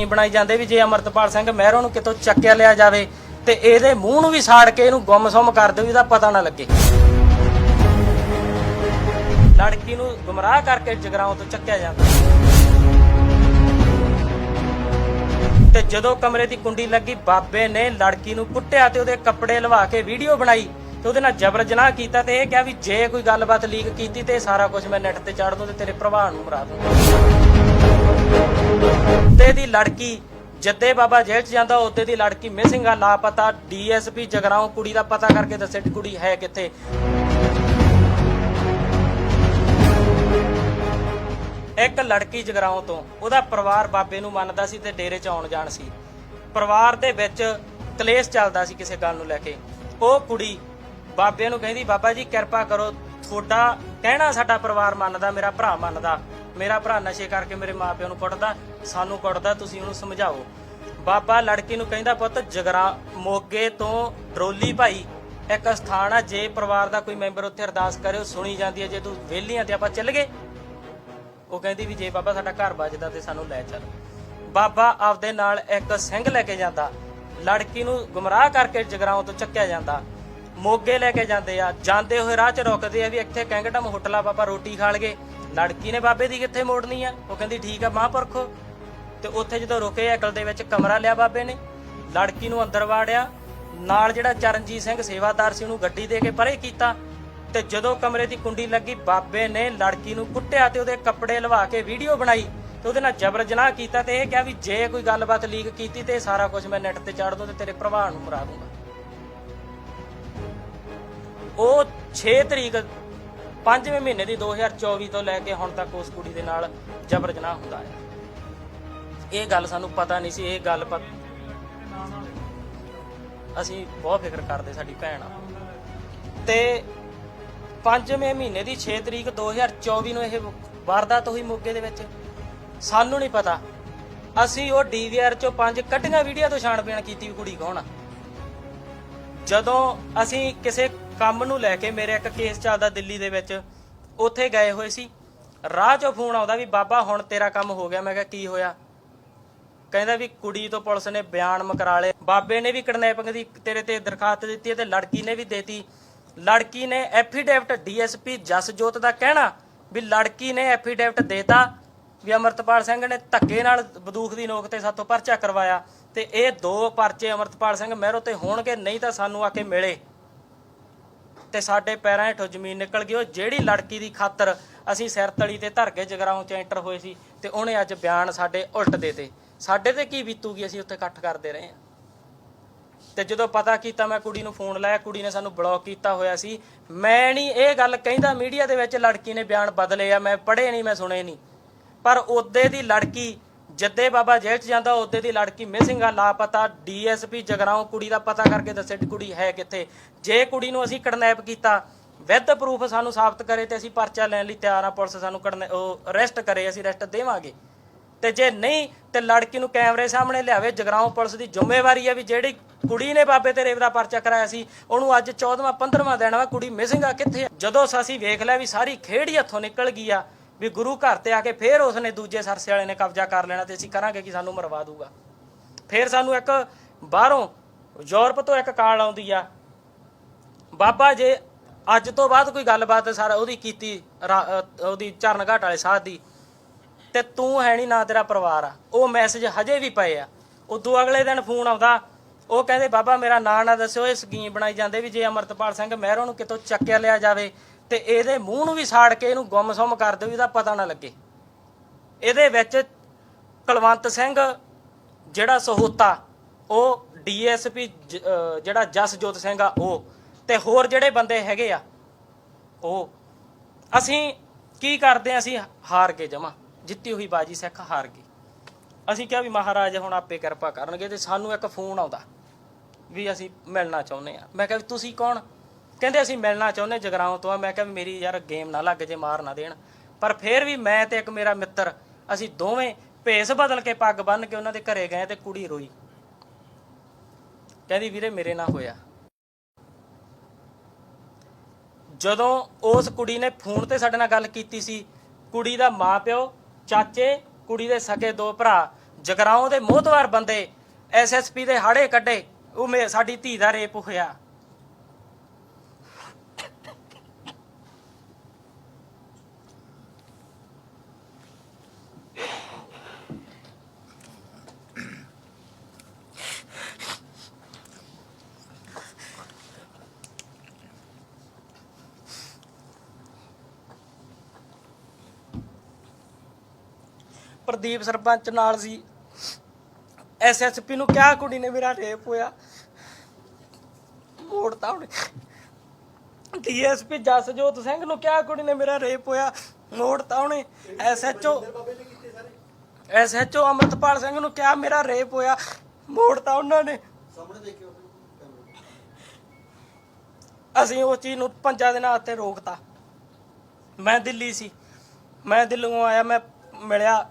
Scheme ਬਣਾਈ ਜਾਂਦੇ ਵੀ ਜੇ ਅਮਰਤਪਾਲ ਸਿੰਘ ਮਹਿਰੋਂ ਨੂੰ ਕਿਤੋਂ ਚੱਕਿਆ ਲਿਆ ਜਾਵੇ ਤੇ ਇਹਦੇ ਮੂੰਹ ਨੂੰ ਵੀ ਸਾੜ ਕੇ ਇਹਨੂੰ ਗੁੰਮਸੁੰਮ ਕਰ ਦਿਓ ਇਹਦਾ ਪਤਾ ਨਾ ਲੱਗੇ। ਲੜਕੀ ਨੂੰ ਗੁੰਮਰਾਹ ਕਰਕੇ ਜਗਰਾਉਂ ਤੋਂ ਚੱਕਿਆ ਜਾਂਦਾ। ਤੇ ਜਦੋਂ ਕਮਰੇ ਦੀ ਕੁੰਡੀ ਲੱਗੀ, ਬਾਬੇ ਨੇ ਲੜਕੀ ਨੂੰ ਕੁੱਟਿਆ ਤੇ ਉਹਦੇ ਕੱਪੜੇ ਲਵਾ ਕੇ ਵੀਡੀਓ ਬਣਾਈ ਤੇ ਉਹਦੇ ਨਾਲ ਜਬਰ ਜਨਾਹ ਕੀਤਾ ਤੇ ਇਹ ਕਿਹਾ ਵੀ ਜੇ ਕੋਈ ਗੱਲਬਾਤ ਲੀਕ ਕੀਤੀ ਤੇ ਸਾਰਾ ਕੁਝ ਮੈਂ ਨੈਟ ਤੇ ਚਾੜ ਦੂੰ ਤੇ ਤੇਰੇ ਭਰਾ ਨੂੰ ਮਰਾ ਦੂੰ। ਤੇ ਦੀ ਲੜਕੀ ਜੱਦੇ ਬਾਬਾ ਜੇਲ੍ਹ ਚ ਜਾਂਦਾ ਉਹਦੇ ਦੀ ਲੜਕੀ ਮਿਸਿੰਗ ਆ, ਲਾਪਤਾ। ਡੀਐਸਪੀ ਜਗਰਾਉਂ ਕੁੜੀ ਦਾ ਪਤਾ ਕਰਕੇ ਦੱਸੇ ਕੁੜੀ ਹੈ ਕਿੱਥੇ। ਇੱਕ ਲੜਕੀ ਜਗਰਾਉਂ ਤੋਂ, ਉਹਦਾ ਪਰਿਵਾਰ ਬਾਬੇ ਨੂੰ ਮੰਨਦਾ ਸੀ ਤੇ ਡੇਰੇ ਚ ਆਉਣ ਜਾਣ ਸੀ। ਪਰਿਵਾਰ ਦੇ ਵਿੱਚ ਕਲੇਸ਼ ਚੱਲਦਾ ਸੀ ਕਿਸੇ ਗੱਲ ਨੂੰ ਲੈ ਕੇ। ਉਹ ਕੁੜੀ ਬਾਬੇ ਨੂੰ ਕਹਿੰਦੀ, ਬਾਬਾ ਜੀ, ਕਿਰਪਾ ਕਰੋ, ਤੁਹਾਡਾ ਕਹਿਣਾ ਸਾਡਾ ਪਰਿਵਾਰ ਮੰਨਦਾ, ਮੇਰਾ ਭਰਾ ਮੰਨਦਾ। ਮੇਰਾ ਭਰਾ ਨਸ਼ੇ ਕਰਕੇ ਮੇਰੇ ਮਾਪਿਆਂ ਨੂੰ ਕੁੱਟਦਾ, ਸਾਨੂੰ ਕੁੱਟਦਾ, ਤੁਸੀਂ ਉਹਨੂੰ ਸਮਝਾਓ। ਬਾਬਾ ਲੜਕੀ ਨੂੰ ਕਹਿੰਦਾ, ਪੁੱਤ, ਜਗਰਾ, ਮੋਗੇ ਤੋਂ ਡਰੋਲੀ ਭਾਈ, ਇੱਕ ਸਥਾਨ ਆ, ਜੇ ਪਰਿਵਾਰ ਦਾ ਕੋਈ ਮੈਂਬਰ ਉੱਥੇ ਅਰਦਾਸ ਕਰੇ ਉਹ ਸੁਣੀ ਜਾਂਦੀ ਹੈ, ਜੇ ਤੂੰ ਵਿਹਲੀਆਂ ਤੇ ਆਪਾਂ ਚੱਲ ਗਏ। ਉਹ ਕਹਿੰਦੀ ਵੀ ਜੇ ਬਾਬਾ ਸਾਡਾ ਘਰ ਵੱਜਦਾ ਤੇ ਸਾਨੂੰ ਲੈ ਚੱਲ। ਬਾਬਾ ਆਪਦੇ ਨਾਲ ਇੱਕ ਸਿੰਘ ਲੈ ਕੇ ਜਾਂਦਾ। ਲੜਕੀ ਨੂੰ ਗੁੰਮਰਾਹ ਕਰਕੇ ਜਗਰਾਉਂ ਤੋਂ ਚੱਕਿਆ ਜਾਂਦਾ। ਮੋਗੇ ਲੈ ਕੇ ਜਾਂਦੇ ਆ। ਜਾਂਦੇ ਹੋਏ ਰਾਹ 'ਚ ਰੁਕਦੇ ਆ ਵੀ ਇੱਥੇ ਕੈਂਗਟਮ ਹੋਟਲ ਆ ਬਾਬਾ ਰੋਟੀ ਖਾ ਲਗੇ ਲੜਕੀ ਨੇ ਬਾਬੇ ਦੀ ਕਿੱਥੇ ਮੋੜਨੀ ਆ? ਉਹ ਕਹਿੰਦੀ, ਠੀਕ ਆ ਪਰਖੋ ਤੇ ਉੱਥੇ ਜਦੋਂ ਰੁਕੇ, ਅਕਲ ਦੇ ਵਿੱਚ ਕਮਰਾ ਲਿਆ ਬਾਬੇ ਨੇ। ਲੜਕੀ ਨੂੰ ਅੰਦਰ ਵਾੜਿਆ। ਨਾਲ ਜਿਹੜਾ ਚਰਨਜੀਤ ਸਿੰਘ ਸੇਵਾਦਾਰ ਸੀ, ਉਹਨੂੰ ਗੱਡੀ ਦੇ ਕੇ ਪਰੇ ਕੀਤਾ। ਤੇ ਜਦੋਂ ਕਮਰੇ ਦੀ ਕੁੰਡੀ ਲੱਗੀ, ਬਾਬੇ ਨੇ ਲੜਕੀ ਨੂੰ ਕੁੱਟਿਆ ਤੇ ਉਹਦੇ ਕੱਪੜੇ ਲਵਾ ਕੇ ਵੀਡੀਓ ਬਣਾਈ। ਤੇ ਉਹਦੇ ਨਾਲ ਜਬਰ ਜਨਾਹ ਕੀਤਾ ਤੇ ਇਹ ਕਿਹਾ ਵੀ, ਜੇ ਕੋਈ ਗੱਲਬਾਤ ਲੀਕ ਕੀਤੀ ਤੇ ਇਹ ਸਾਰਾ ਕੁਝ ਮੈਂ ਨੈਟ ਤੇ ਚਾੜ ਦੂੰ ਤੇ ਤੇਰੇ ਭਰਾ ਨੂੰ ਮਰਾ ਦੂੰਗਾ। ਉਹ 6 ਤਰੀਕ ਪੰਜਵੇਂ ਮਹੀਨੇ ਦੀ 2024 ਤੋਂ ਲੈ ਕੇ ਹੁਣ ਤੱਕ ਉਸ ਕੁੜੀ ਦੇ ਨਾਲ ਜਬਰ ਜਨਾਹ ਹੁੰਦਾ ਹੈ। ਇਹ ਗੱਲ ਸਾਨੂੰ ਪਤਾ ਨਹੀਂ ਸੀ, ਇਹ ਗੱਲ ਅਸੀਂ ਬਹੁਤ ਫਿਕਰ ਕਰਦੇ ਸਾਡੀ ਭੈਣ ਆ। ਤੇ ਪੰਜਵੇਂ ਮਹੀਨੇ ਦੀ 6 ਤਰੀਕ 2024 ਨੂੰ ਇਹ ਵਾਰਦਾਤ ਹੋਈ ਮੋਗੇ ਦੇ ਵਿੱਚ। ਸਾਨੂੰ ਨਹੀਂ ਪਤਾ। ਅਸੀਂ ਉਹ ਡੀਵੀਆਰ ਚੋਂ ਪੰਜ ਕੱਢੀਆਂ ਵੀਡੀਓ ਤੋਂ ਛਾਣਬੀਣ ਕੀਤੀ ਵੀ ਕੁੜੀ ਕੌਣ ਆ। ਜਦੋਂ ਅਸੀਂ ਕਿਸੇ ਕੰਮ ਨੂੰ ਲੈ ਕੇ ਮੇਰੇ ਇੱਕ ਕੇਸ ਚੱਲਦਾ ਦਿੱਲੀ ਦੇ ਵਿੱਚ, ਉੱਥੇ ਗਏ ਹੋਏ ਸੀ। ਰਾਹ 'ਚੋਂ ਫੋਨ ਆਉਂਦਾ ਵੀ, ਬਾਬਾ, ਹੁਣ ਤੇਰਾ ਕੰਮ ਹੋ ਗਿਆ। ਮੈਂ ਕਿਹਾ, ਕੀ ਹੋਇਆ? ਕਹਿੰਦਾ ਵੀ, ਕੁੜੀ ਤੋਂ ਪੁਲਿਸ ਨੇ ਬਿਆਨ ਮਕਰਾ ਲਏ। ਬਾਬੇ ਨੇ ਵੀ ਕਿਡਨੈਪਿੰਗ ਦੀ ਤੇਰੇ ਤੇ ਦਰਖਾਸਤ ਦਿੱਤੀ ਹੈ ਤੇ ਲੜਕੀ ਨੇ ਵੀ ਦੇਤੀ। ਲੜਕੀ ਨੇ ਐਫੀਡੇਵਿਟ ਡੀਐਸਪੀ ਜਸਜੋਤ ਦਾ ਕਹਿਣਾ ਵੀ, ਲੜਕੀ ਨੇ ਐਫੀਡੇਵਿਟ ਦੇਤਾ ਵੀ ਅਮਰਤਪਾਲ ਸਿੰਘ ਨੇ ਧੱਕੇ ਨਾਲ ਬੰਦੂਕ ਦੀ ਨੋਕ ਤੇ ਸਾਤੋਂ ਪਰਚਾ ਕਰਵਾਇਆ ਤੇ ਇਹ ਦੋ ਪਰਚੇ ਅਮਰਤਪਾਲ ਸਿੰਘ ਮਹਿਰੋ ਤੇ ਹੋਣਗੇ, ਨਹੀਂ ਤਾਂ ਸਾਨੂੰ ਆ ਕੇ ਮਿਲੇ। ਤੇ ਸਾਡੇ ਪੈਰਾਂ ਹੇਠੋਂ ਜ਼ਮੀਨ ਨਿਕਲ ਗਈ। ਉਹ ਜਿਹੜੀ ਲੜਕੀ ਦੀ ਖਾਤਰ ਅਸੀਂ ਸਿਰ ਤਲੀ ਤੇ ਧਰ ਕੇ ਜਗਰਾਉਂ ਚ ਐਂਟਰ ਹੋਏ ਸੀ ਤੇ ਉਹਨੇ ਅੱਜ ਬਿਆਨ ਸਾਡੇ ਉਲਟ ਦੇਤੇ ਸਾਡੇ ਤੇ ਕੀ ਬੀਤੂਗੀ ਅਸੀਂ ਉੱਥੇ ਇਕੱਠ ਕਰਦੇ ਰਹੇ ਹਾਂ। ਤੇ ਜਦੋਂ ਪਤਾ ਕੀਤਾ ਮੈਂ ਕੁੜੀ ਨੂੰ ਫੋਨ ਲਾਇਆ, ਕੁੜੀ ਨੇ ਸਾਨੂੰ ਬਲੌਕ ਕੀਤਾ ਹੋਇਆ ਸੀ। ਮੈਂ ਨਹੀਂ ਇਹ ਗੱਲ ਕਹਿੰਦਾ, ਮੀਡੀਆ ਦੇ ਵਿੱਚ ਲੜਕੀ ਨੇ ਬਿਆਨ ਬਦਲੇ ਆ, ਮੈਂ ਪੜ੍ਹੇ ਨਹੀਂ, ਮੈਂ ਸੁਣੇ ਨਹੀਂ। ਪਰ ਉਹਦੇ ਦੀ ਲੜਕੀ ਜੱਦੇ ਬਾਬਾ ਜੇਲ੍ਹ ਚ ਜਾਂਦਾ, ਉਹਦੇ ਦੀ ਲੜਕੀ ਮਿਸਿੰਗ ਆ, ਲਾਪਤਾ, ਡੀਐਸਪੀ ਜਗਰਾਉਂ, ਕੁੜੀ ਦਾ ਪਤਾ ਕਰਕੇ ਦੱਸੇ ਕੁੜੀ ਹੈ ਕਿੱਥੇ। ਜੇ ਕੁੜੀ ਨੂੰ ਅਸੀਂ ਕਿਡਨੈਪ ਕੀਤਾ ਵਿਦ ਪ੍ਰੂਫ ਸਾਨੂੰ ਸਾਬਤ ਕਰੇ ਤੇ ਅਸੀਂ ਪਰਚਾ ਲੈਣ ਲਈ ਤਿਆਰ ਆ, ਪੁਲਿਸ ਸਾਨੂੰ ਕਿਡਨੈ ਉਹ ਅਰੈਸਟ ਕਰੇ, ਅਸੀਂ ਅਰੈਸਟ ਦੇਵਾਂਗੇ। ਤੇ ਜੇ ਨਹੀਂ, ਤੇ ਲੜਕੀ ਨੂੰ ਕੈਮਰੇ ਸਾਹਮਣੇ ਲਿਆਵੇ, ਜਗਰਾਉਂ ਪੁਲਿਸ ਦੀ ਜ਼ਿੰਮੇਵਾਰੀ ਹੈ ਵੀ ਜਿਹੜੀ ਕੁੜੀ ਨੇ ਬਾਬੇ ਤੇ ਰੇਵ ਦਾ ਪਰਚਾ ਕਰਾਇਆ ਸੀ, ਉਹਨੂੰ ਅੱਜ 14ਵਾਂ 15ਵਾਂ ਦਿਨ ਵਾ ਕੁੜੀ ਮਿਸਿੰਗ ਆ, ਕਿੱਥੇ ਜਦੋਂ ਅਸੀਂ ਵੇਖ ਲਿਆ ਵੀ ਸਾਰੀ ਖੇਡ ਹੀ ਹੱਥੋਂ ਨਿਕਲ ਗਈ ਆ ਵੀ ਗੁਰੂ ਘਰ ਤੇ ਆ ਕੇ ਫੇਰ ਉਸਨੇ ਦੂਜੇ ਸਰਸੇ ਵਾਲੇ ਨੇ ਕਬਜ਼ਾ ਕਰ ਲੈਣਾ ਤੇ ਅਸੀਂ ਕਰਾਂਗੇ ਕਿ ਸਾਨੂੰ ਮਰਵਾ ਦੂਗਾ। ਫੇਰ ਸਾਨੂੰ ਇੱਕ ਬਾਹਰੋਂ ਯੂਰਪ ਤੋਂ ਇੱਕ ਕਾਲ ਆਉਂਦੀ ਆ। ਬਾਬਾ ਜੇ ਅੱਜ ਤੋਂ ਬਾਅਦ ਕੋਈ ਗੱਲਬਾਤ ਸਾਰਾ ਉਹਦੀ ਕੀਤੀ ਉਹਦੀ ਚਰਨ ਘਾਟ ਵਾਲੇ ਸਾਧ ਦੀ, ਤੇ ਤੂੰ ਹੈ ਨਹੀਂ ਨਾ ਤੇਰਾ ਪਰਿਵਾਰ ਆ। ਉਹ ਮੈਸੇਜ ਹਜੇ ਵੀ ਪਏ ਆ। ਉਦੋਂ ਅਗਲੇ ਦਿਨ ਫੋਨ ਆਉਂਦਾ, ਉਹ ਕਹਿੰਦੇ, ਬਾਬਾ ਮੇਰਾ ਨਾਂ ਨਾ ਦੱਸਿਓ, ਇਹ ਸਕੀਮ ਬਣਾਈ ਜਾਂਦੇ ਵੀ ਜੇ ਅਮਰਤਪਾਲ ਸਿੰਘ ਮਹਿਰੋਂ ਨੂੰ ਕਿਤੋਂ ਚੱਕਿਆ ਲਿਆ ਜਾਵੇ ਤੇ ਇਹਦੇ ਮੂੰਹ ਨੂੰ ਵੀ ਸਾੜ ਕੇ ਇਹਨੂੰ ਗੁੰਮਸੁੰਮ ਕਰ ਦਿਓ ਇਹਦਾ ਪਤਾ ਨਾ ਲੱਗੇ। ਇਹਦੇ ਵਿੱਚ ਕੁਲਵੰਤ ਸਿੰਘ ਜਿਹੜਾ ਸਹੋਤਾ, ਉਹ ਡੀਐਸਪੀ ਜਿਹੜਾ ਜਸਜੋਤ ਸਿੰਘ ਆ ਉਹ ਤੇ ਹੋਰ ਜਿਹੜੇ ਬੰਦੇ ਹੈਗੇ ਆ, ਉਹ ਅਸੀਂ ਕੀ ਕਰਦੇ ਆ, ਅਸੀਂ ਹਾਰ ਕੇ ਜਮਾ। ਜਿੱਤੀ ਹੋਈ ਬਾਜੀ ਸਿੱਖ ਹਾਰ ਗਏ ਅਸੀਂ ਕਿਹਾ ਵੀ ਮਹਾਰਾਜ ਹੁਣ ਆਪੇ ਕਿਰਪਾ ਕਰਨਗੇ ਤੇ ਸਾਨੂੰ ਇੱਕ ਫੋਨ ਆਉਂਦਾ ਵੀ ਅਸੀਂ ਮਿਲਣਾ ਚਾਹੁੰਦੇ ਆ। ਮੈਂ ਕਿਹਾ ਵੀ ਤੁਸੀਂ ਕੌਣ? ਕਹਿੰਦੇ ਅਸੀਂ ਮਿਲਣਾ ਚਾਹੁੰਦੇ ਜਗਰਾਉਂ ਤੋਂ ਆ। ਮੈਂ ਕਿਹਾ ਵੀ ਮੇਰੀ ਯਾਰ ਗੇਮ ਨਾ ਲੱਗ ਜੇ, ਮਾਰ ਨਾ ਦੇਣ। ਪਰ ਫਿਰ ਵੀ ਮੈਂ ਤੇ ਇੱਕ ਮੇਰਾ ਮਿੱਤਰ, ਅਸੀਂ ਦੋਵੇਂ ਭੇਸ ਬਦਲ ਕੇ ਪੱਗ ਬੰਨ ਕੇ ਉਹਨਾਂ ਦੇ ਘਰੇ ਗਏ ਤੇ ਕੁੜੀ ਰੋਈ। ਕਹਿੰਦੀ, ਵੀਰੇ, ਮੇਰੇ ਨਾਲ ਹੋਇਆ। ਜਦੋਂ ਉਸ ਕੁੜੀ ਨੇ ਫੋਨ ਤੇ ਸਾਡੇ ਨਾਲ ਗੱਲ ਕੀਤੀ ਸੀ, ਕੁੜੀ ਦਾ ਮਾਪਿਓ, ਚਾਚੇ, ਕੁੜੀ ਦੇ ਸਕੇ ਦੋ ਭਰਾ, ਜਗਰਾਉਂ ਦੇ ਮੋਹਤਵਾਰ ਬੰਦੇ ਐਸਐਸਪੀ ਦੇ ਹਾੜੇ ਕੱਢੇ, ਉਹ ਮੇ, ਸਾਡੀ ਧੀ ਦਾ ਰੇਪ ਹੋਇਆ। ਪ੍ਰਦੀਪ ਸਰਪੰਚ ਨਾਲ ਸੀ। ਐਸਐਸਪੀ ਨੂੰ ਕਿਹਾ ਕੁੜੀ ਨੇ ਮੇਰਾ ਰੇਪ ਹੋਇਆ। ਮੋੜਤਾ ਉਹਨੇ। ਡੀਐਸਪੀ ਜਸਜੋਤ ਸਿੰਘ ਨੂੰ ਕਿਹਾ ਕੁੜੀ ਨੇ ਮੇਰਾ ਰੇਪ ਹੋਇਆ। ਮੋੜਤਾ ਉਹਨੇ। ਐਸਐਚਓ ਐਸਐਚਓ ਅਮਰਤਪਾਲ ਸਿੰਘ ਨੂੰ ਕਿਹਾ ਮੇਰਾ ਰੇਪ ਹੋਇਆ। ਮੋੜਤਾ ਉਹਨਾਂ ਨੇ। ਅਸੀਂ ਉਸ ਚੀਜ਼ ਨੂੰ ਪੰਜਾਂ ਦਿਨਾਂ ਉੱਤੇ ਰੋਕਤਾ। ਮੈਂ ਦਿੱਲੀ ਸੀ। ਮੈਂ ਦਿੱਲੀੋਂ ਆਇਆ ਮੈਂ ਮਿਲਿਆ।